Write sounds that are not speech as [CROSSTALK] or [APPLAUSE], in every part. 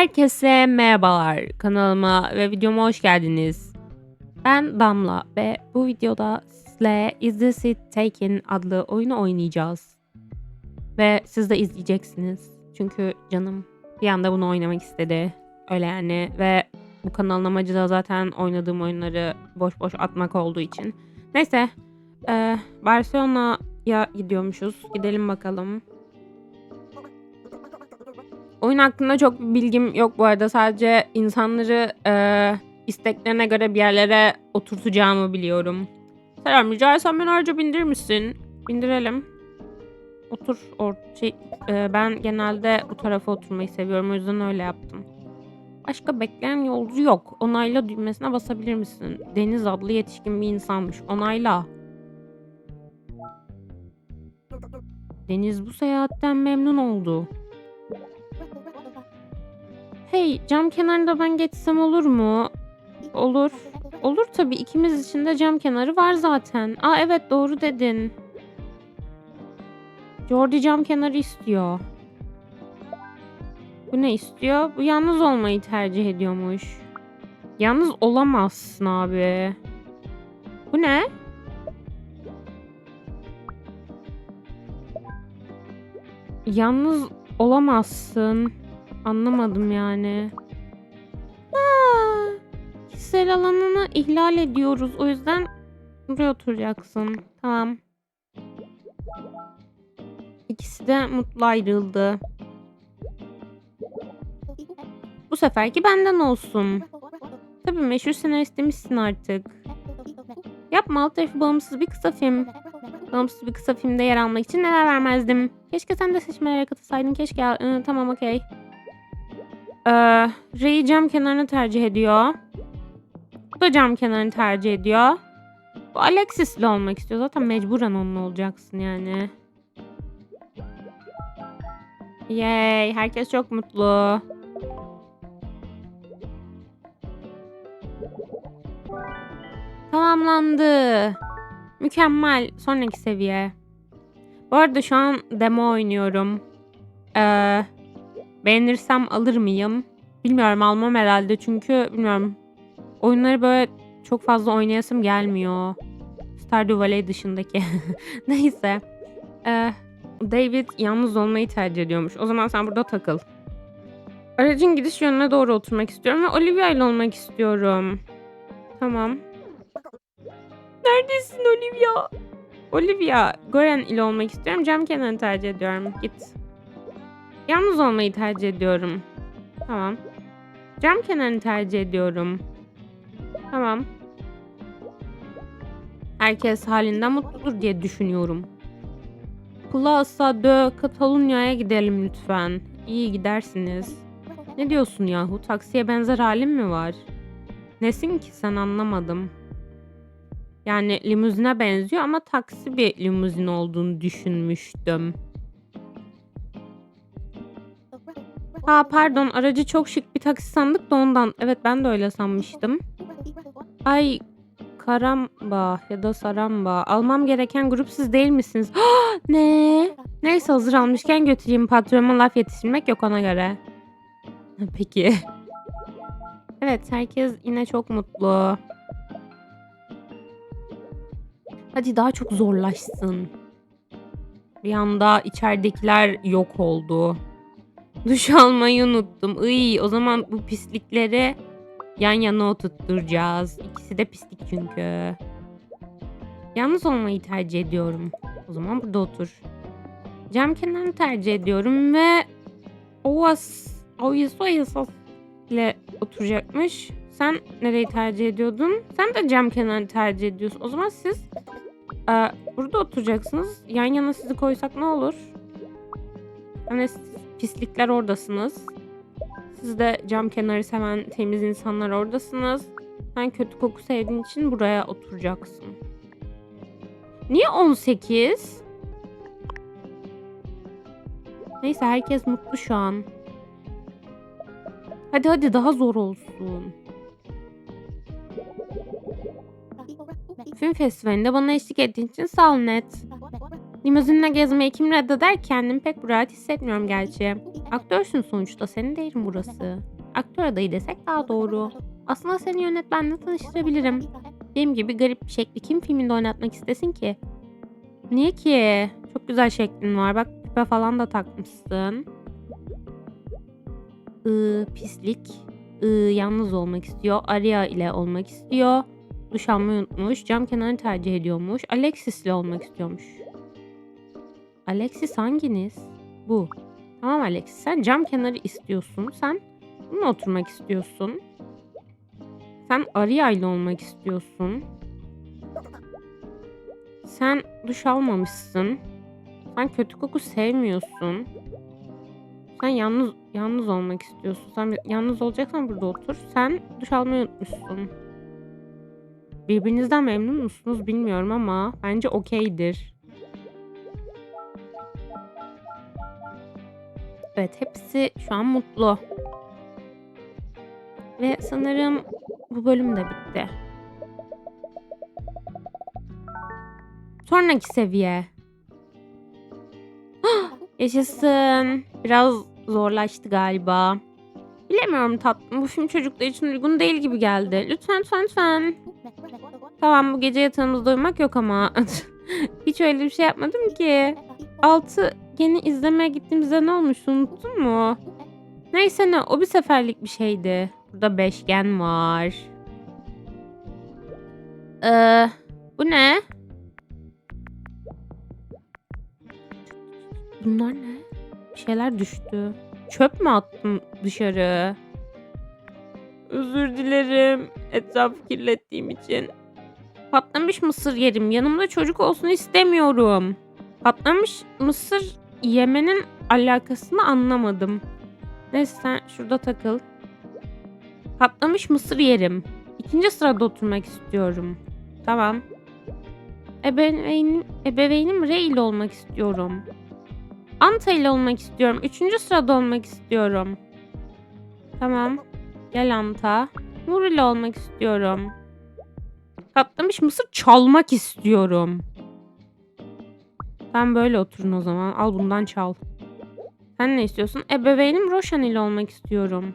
Herkese merhabalar. Kanalıma ve videoma hoş geldiniz. Ben Damla ve bu videoda sizle Is This It Taken adlı oyunu oynayacağız. Ve siz de izleyeceksiniz. Çünkü canım bir anda bunu oynamak istedi. Öyle yani ve bu kanalın amacı da zaten oynadığım oyunları boş boş atmak olduğu için. Neyse. E, Barcelona'ya gidiyormuşuz. Gidelim bakalım. Oyun hakkında çok bilgim yok bu arada. Sadece insanları e, isteklerine göre bir yerlere oturtacağımı biliyorum. Selam rica etsem beni araca bindirir misin? Bindirelim. Otur. Or şey, e, ben genelde bu tarafa oturmayı seviyorum. O yüzden öyle yaptım. Başka bekleyen yolcu yok. Onayla düğmesine basabilir misin? Deniz adlı yetişkin bir insanmış. Onayla. Deniz bu seyahatten memnun oldu. Hey cam kenarında ben geçsem olur mu? Olur. Olur tabii ikimiz için de cam kenarı var zaten. Aa evet doğru dedin. Jordi cam kenarı istiyor. Bu ne istiyor? Bu yalnız olmayı tercih ediyormuş. Yalnız olamazsın abi. Bu ne? Yalnız olamazsın. Anlamadım yani. Aa, kişisel alanını ihlal ediyoruz. O yüzden buraya oturacaksın. Tamam. İkisi de mutlu ayrıldı. Bu seferki benden olsun. Tabii meşhur senarist demişsin artık. Yapma alt tarafı bağımsız bir kısa film. Bağımsız bir kısa filmde yer almak için neler vermezdim. Keşke sen de seçmelere katılsaydın. Keşke. Ee, tamam okey. Ee, Ray cam kenarını tercih ediyor. Bu da cam kenarını tercih ediyor. Bu Alexis ile olmak istiyor. Zaten mecburen onunla olacaksın yani. Yay. Herkes çok mutlu. Tamamlandı. Mükemmel. Sonraki seviye. Bu arada şu an demo oynuyorum. Ee, beğenirsem alır mıyım? Bilmiyorum almam herhalde çünkü bilmiyorum. Oyunları böyle çok fazla oynayasım gelmiyor. Stardew Valley dışındaki. [LAUGHS] Neyse. Ee, David yalnız olmayı tercih ediyormuş. O zaman sen burada takıl. Aracın gidiş yönüne doğru oturmak istiyorum ve Olivia ile olmak istiyorum. Tamam. Neredesin Olivia? Olivia, Goren ile olmak istiyorum. Cam kenarını tercih ediyorum. Git. Yalnız olmayı tercih ediyorum. Tamam. Cam kenarını tercih ediyorum. Tamam. Herkes halinden mutludur diye düşünüyorum. Plaza de Catalunya'ya gidelim lütfen. İyi gidersiniz. Ne diyorsun yahu? Taksiye benzer halin mi var? Nesin ki sen anlamadım. Yani limuzine benziyor ama taksi bir limuzin olduğunu düşünmüştüm. Ha pardon aracı çok şık bir taksi sandık da ondan. Evet ben de öyle sanmıştım. Ay karamba ya da saramba. Almam gereken grup siz değil misiniz? [GASPS] ne? Neyse hazır almışken götüreyim. Patronuma laf yetiştirmek yok ona göre. Peki. [LAUGHS] Evet herkes yine çok mutlu. Hadi daha çok zorlaşsın. Bir anda içeridekiler yok oldu. Duş almayı unuttum. Iy, o zaman bu pislikleri yan yana oturtturacağız. İkisi de pislik çünkü. Yalnız olmayı tercih ediyorum. O zaman burada otur. Cam kenarını tercih ediyorum ve Oas Oyas Oyas ile oturacakmış. Sen nereyi tercih ediyordun? Sen de cam kenarını tercih ediyorsun. O zaman siz e, burada oturacaksınız. Yan yana sizi koysak ne olur? Hani siz pislikler oradasınız. Siz de cam kenarı seven temiz insanlar oradasınız. Sen kötü koku sevdiğin için buraya oturacaksın. Niye 18? Neyse herkes mutlu şu an. Hadi hadi daha zor olsun. Film festivalinde bana eşlik ettiğin için sağ ol Net. Limuzinle gezmeyi kim reddeder kendimi pek rahat hissetmiyorum gerçi. Aktörsün sonuçta senin değerin burası. Aktör adayı desek daha doğru. Aslında seni yönetmenle tanıştırabilirim. Benim gibi garip bir şekli kim filminde oynatmak istesin ki? Niye ki? Çok güzel şeklin var. Bak küpe falan da takmışsın. Iı, pislik. Iı, yalnız olmak istiyor. Aria ile olmak istiyor. Duş almayı unutmuş. Cam kenarını tercih ediyormuş. Alexis ile olmak istiyormuş. Alexis hanginiz? Bu. Tamam Alexis sen cam kenarı istiyorsun. Sen bununla oturmak istiyorsun. Sen Aria ile olmak istiyorsun. Sen duş almamışsın. Sen kötü koku sevmiyorsun. Sen yalnız yalnız olmak istiyorsun. Sen yalnız olacaksan burada otur. Sen duş almayı unutmuşsun. Birbirinizden memnun musunuz bilmiyorum ama bence okeydir. Evet hepsi şu an mutlu. Ve sanırım bu bölüm de bitti. Sonraki seviye. [GASPS] Yaşasın. Biraz zorlaştı galiba. Bilemiyorum tatlım. Bu film çocuklar için uygun değil gibi geldi. Lütfen lütfen lütfen. Tamam bu gece yatağımızda uyumak yok ama. [LAUGHS] Hiç öyle bir şey yapmadım ki. 6 Ken'i izlemeye gittiğimizde ne olmuştu unuttun mu? Neyse ne o bir seferlik bir şeydi. Burada beşgen var. Ee, bu ne? Bunlar ne? Bir şeyler düştü. Çöp mü attın dışarı? Özür dilerim etrafı kirlettiğim için. Patlamış mısır yerim. Yanımda çocuk olsun istemiyorum. Patlamış mısır yemenin alakasını anlamadım. Neyse sen şurada takıl. Patlamış mısır yerim. İkinci sırada oturmak istiyorum. Tamam. Ebeveynim, ebeveynim Ray ile olmak istiyorum. Anta ile olmak istiyorum. Üçüncü sırada olmak istiyorum. Tamam. Gel Anta. Nur ile olmak istiyorum. Patlamış mısır çalmak istiyorum. Sen böyle oturun o zaman. Al bundan çal. Sen ne istiyorsun? Ebeveynim Roşan ile olmak istiyorum.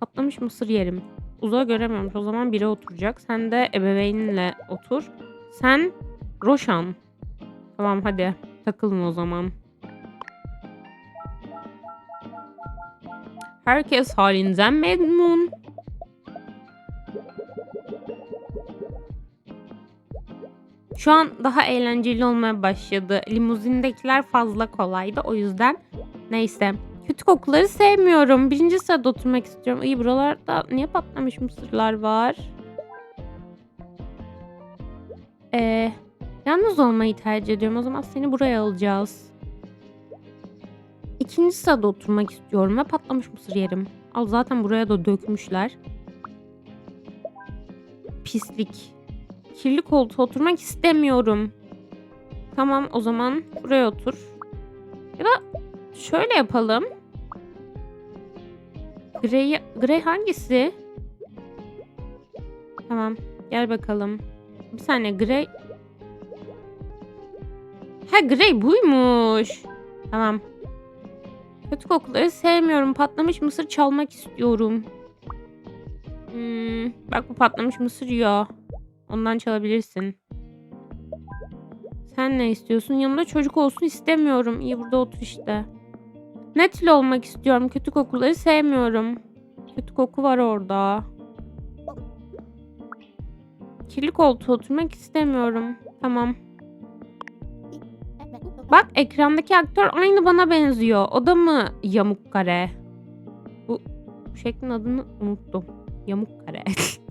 Patlamış mısır yerim. Uzağı göremiyorum. O zaman biri oturacak. Sen de ebeveyninle otur. Sen Roşan. Tamam hadi. Takılın o zaman. Herkes halinden memnun. Şu an daha eğlenceli olmaya başladı. Limuzindekiler fazla kolaydı o yüzden. Neyse. Kötü kokuları sevmiyorum. Birinci sırada oturmak istiyorum. İyi buralarda niye patlamış mısırlar var? Ee, yalnız olmayı tercih ediyorum. O zaman seni buraya alacağız. İkinci sırada oturmak istiyorum ve patlamış mısır yerim. Al zaten buraya da dökmüşler. Pislik. Kirli koltuğa oturmak istemiyorum. Tamam o zaman buraya otur. Ya da şöyle yapalım. Grey, Grey hangisi? Tamam gel bakalım. Bir saniye Grey. Ha Grey buymuş. Tamam. Kötü kokuları sevmiyorum. Patlamış mısır çalmak istiyorum. Hmm, bak bu patlamış mısır yiyor. Ondan çalabilirsin. Sen ne istiyorsun? Yanımda çocuk olsun istemiyorum. İyi burada otur işte. Netle olmak istiyorum. Kötü kokuları sevmiyorum. Kötü koku var orada. Kirli koltuğa oturmak istemiyorum. Tamam. Bak ekrandaki aktör aynı bana benziyor. O da mı yamuk kare? Bu şeklin adını unuttum. Yamuk kare. [LAUGHS]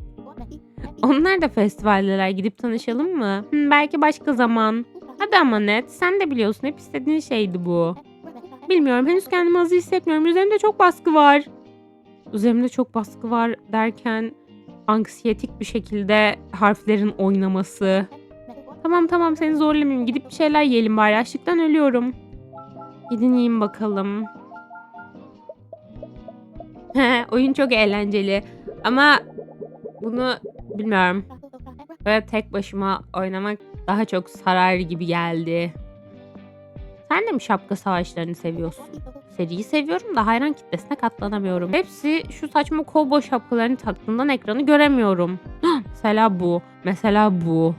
Onlar da festivaldeler. Gidip tanışalım mı? Hı, belki başka zaman. Hadi ama net. Sen de biliyorsun. Hep istediğin şeydi bu. Bilmiyorum. Henüz kendimi hazır hissetmiyorum. Üzerimde çok baskı var. Üzerimde çok baskı var derken anksiyetik bir şekilde harflerin oynaması. Tamam tamam seni zorlamayayım. Gidip bir şeyler yiyelim bari. Açlıktan ölüyorum. Gidin yiyin bakalım. [LAUGHS] Oyun çok eğlenceli. Ama bunu bilmiyorum. Böyle tek başıma oynamak daha çok sarar gibi geldi. Sen de mi şapka savaşlarını seviyorsun? Seriyi seviyorum da hayran kitlesine katlanamıyorum. Hepsi şu saçma kovboy şapkalarını taktığından ekranı göremiyorum. [GASPS] Mesela bu. Mesela bu.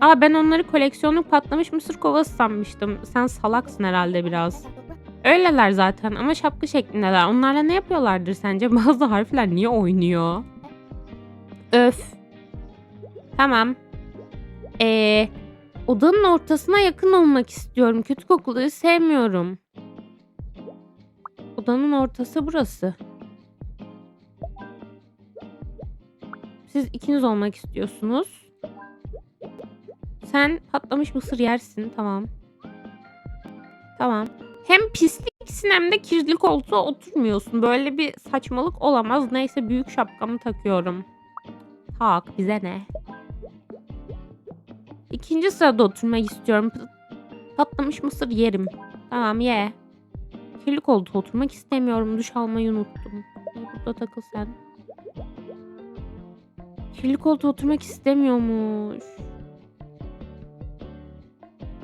Aa ben onları koleksiyonluk patlamış mısır kovası sanmıştım. Sen salaksın herhalde biraz. Öyleler zaten ama şapka şeklindeler. Onlarla ne yapıyorlardır sence? [LAUGHS] Bazı harfler niye oynuyor? Öf. Tamam. Ee, odanın ortasına yakın olmak istiyorum. Kötü kokuları sevmiyorum. Odanın ortası burası. Siz ikiniz olmak istiyorsunuz. Sen patlamış mısır yersin. Tamam. Tamam. Hem pisliksin hem de kirli koltuğa oturmuyorsun. Böyle bir saçmalık olamaz. Neyse büyük şapkamı takıyorum. Tak bize ne? İkinci sırada oturmak istiyorum. Patlamış mısır yerim. Tamam ye. Kirli koltuğa oturmak istemiyorum. Duş almayı unuttum. Burada takıl sen. Kirli koltuğa oturmak istemiyormuş.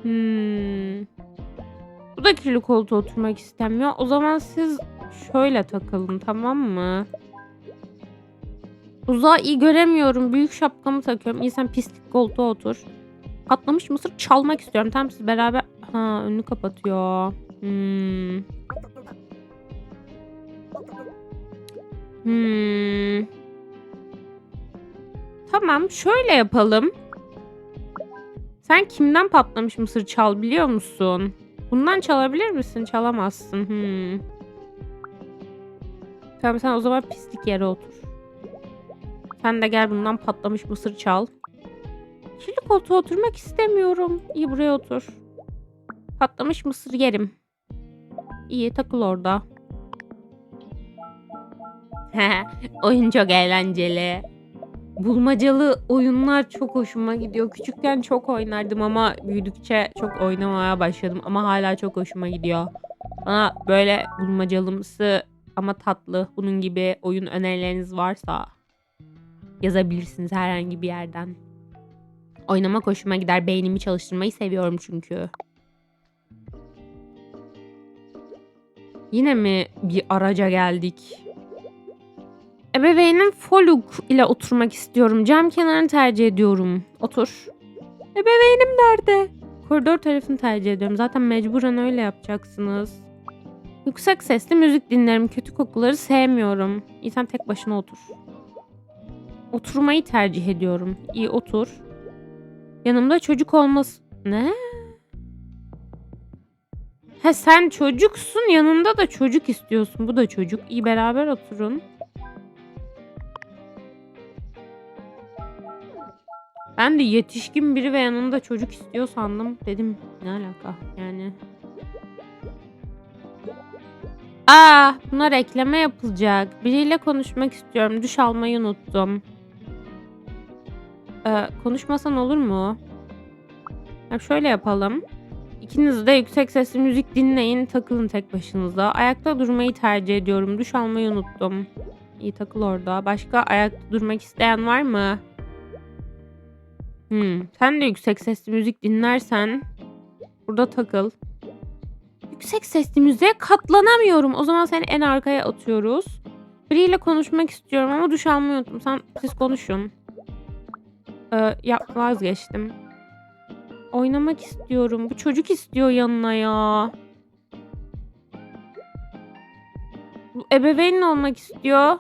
Hmm. Bu da kirli koltuğa oturmak istemiyor. O zaman siz şöyle takılın tamam mı? Uzağı iyi göremiyorum. Büyük şapkamı takıyorum. İyi sen pislik koltuğa otur. Patlamış mısır çalmak istiyorum. Tamam siz beraber... Ha önünü kapatıyor. Hmm. Hmm. Tamam şöyle yapalım. Sen kimden patlamış mısır çal biliyor musun? Bundan çalabilir misin? Çalamazsın. Hmm. Tamam sen o zaman pislik yere otur. Sen de gel bundan patlamış mısır çal. Kirli koltuğa oturmak istemiyorum. İyi buraya otur. Patlamış mısır yerim. İyi takıl orada. [LAUGHS] Oyun çok eğlenceli. Bulmacalı oyunlar çok hoşuma gidiyor. Küçükken çok oynardım ama büyüdükçe çok oynamaya başladım. Ama hala çok hoşuma gidiyor. Bana böyle bulmacalımsı ama tatlı bunun gibi oyun önerileriniz varsa yazabilirsiniz herhangi bir yerden. Oynamak hoşuma gider. Beynimi çalıştırmayı seviyorum çünkü. Yine mi bir araca geldik? Ebeveynim Foluk ile oturmak istiyorum. Cam kenarını tercih ediyorum. Otur. Ebeveynim nerede? Koridor tarafını tercih ediyorum. Zaten mecburen öyle yapacaksınız. Yüksek sesli müzik dinlerim. Kötü kokuları sevmiyorum. İyi sen tek başına otur. Oturmayı tercih ediyorum. İyi otur. Yanımda çocuk olması... Ne? He sen çocuksun yanında da çocuk istiyorsun. Bu da çocuk. İyi beraber oturun. Ben de yetişkin biri ve yanında çocuk istiyor sandım. Dedim ne alaka yani. Aa buna reklame yapılacak. Biriyle konuşmak istiyorum. Duş almayı unuttum. Ee, konuşmasan olur mu? Ya şöyle yapalım. İkiniz de yüksek sesli müzik dinleyin. Takılın tek başınıza. Ayakta durmayı tercih ediyorum. Duş almayı unuttum. İyi takıl orada. Başka ayakta durmak isteyen var mı? Hmm, sen de yüksek sesli müzik dinlersen burada takıl. Yüksek sesli müziğe katlanamıyorum. O zaman seni en arkaya atıyoruz. Biriyle konuşmak istiyorum ama duş almayı unuttum. Sen siz konuşun. Ee, ya vazgeçtim. Oynamak istiyorum. Bu çocuk istiyor yanına ya. Bu ebeveyn olmak istiyor.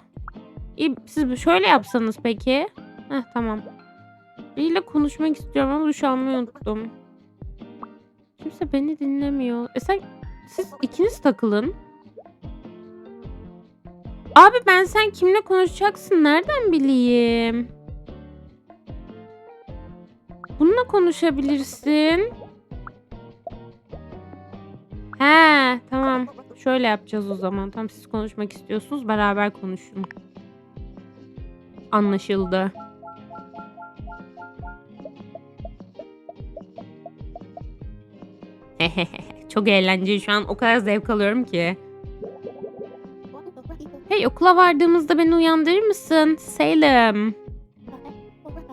İyi, siz şöyle yapsanız peki. Heh tamam. Biriyle konuşmak istiyorum ama duş almayı unuttum. Kimse beni dinlemiyor. E sen siz ikiniz takılın. Abi ben sen kimle konuşacaksın nereden bileyim? Konuşabilirsin. He tamam. Şöyle yapacağız o zaman. Tam siz konuşmak istiyorsunuz beraber konuşun. Anlaşıldı. [LAUGHS] Çok eğlenceli şu an o kadar zevk alıyorum ki. Hey okula vardığımızda beni uyandırır mısın? Salem.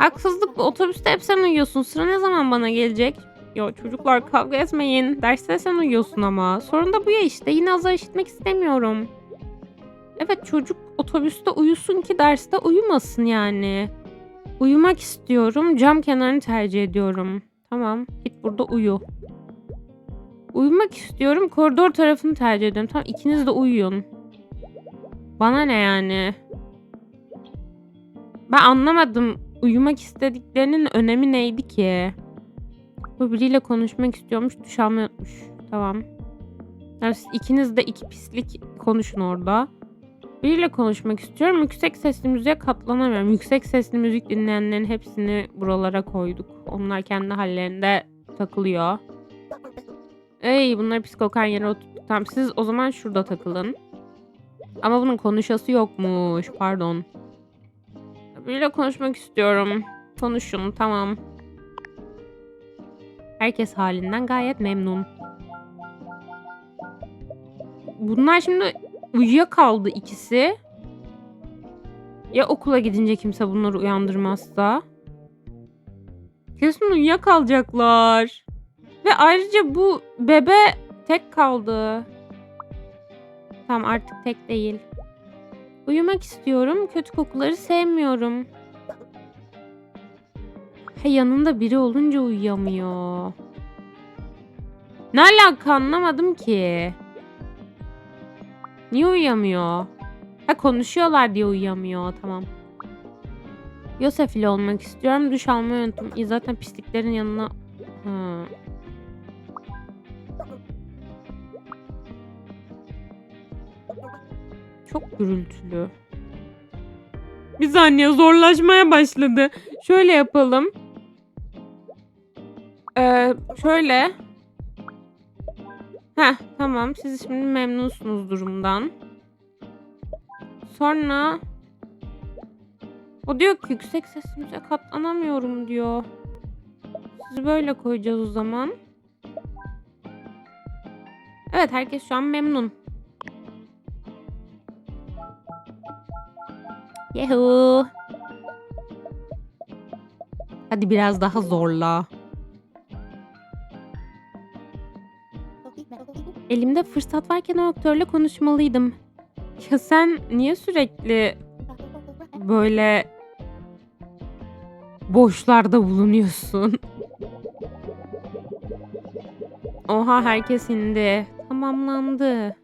Haksızlık otobüste hep sen uyuyorsun. Sıra ne zaman bana gelecek? Ya çocuklar kavga etmeyin. Derste sen uyuyorsun ama. Sorun da bu ya işte. Yine azar işitmek istemiyorum. Evet çocuk otobüste uyusun ki derste uyumasın yani. Uyumak istiyorum. Cam kenarını tercih ediyorum. Tamam. Git burada uyu. Uyumak istiyorum. Koridor tarafını tercih ediyorum. Tamam ikiniz de uyuyun. Bana ne yani? Ben anlamadım. Uyumak istediklerinin önemi neydi ki? Bu biriyle konuşmak istiyormuş. Duş almayı. Tamam. Yani siz ikiniz de iki pislik konuşun orada. Biriyle konuşmak istiyorum. Yüksek sesli müziğe katlanamıyorum. Yüksek sesli müzik dinleyenlerin hepsini buralara koyduk. Onlar kendi hallerinde takılıyor. Ey bunlar pis kokan yere oturttuk. Tamam siz o zaman şurada takılın. Ama bunun konuşası yokmuş. Pardon. Biriyle konuşmak istiyorum. Konuşun tamam. Herkes halinden gayet memnun. Bunlar şimdi uyuyakaldı ikisi. Ya okula gidince kimse bunları uyandırmazsa? Kesin uyuyakalacaklar. Ve ayrıca bu bebe tek kaldı. Tamam artık tek değil. Uyumak istiyorum. Kötü kokuları sevmiyorum. He yanında biri olunca uyuyamıyor. Ne alaka anlamadım ki. Niye uyuyamıyor? Ha konuşuyorlar diye uyuyamıyor. Tamam. Yosef ile olmak istiyorum. Duş almayı unuttum. İyi, zaten pisliklerin yanına... Ha. Çok gürültülü. Bir saniye zorlaşmaya başladı. Şöyle yapalım. Ee, şöyle. Heh tamam siz şimdi memnunsunuz durumdan. Sonra o diyor ki yüksek sesimize katlanamıyorum diyor. Sizi böyle koyacağız o zaman. Evet herkes şu an memnun. Yuhu. Hadi biraz daha zorla. Elimde fırsat varken o aktörle konuşmalıydım. Ya sen niye sürekli böyle boşlarda bulunuyorsun? Oha herkes indi. Tamamlandı.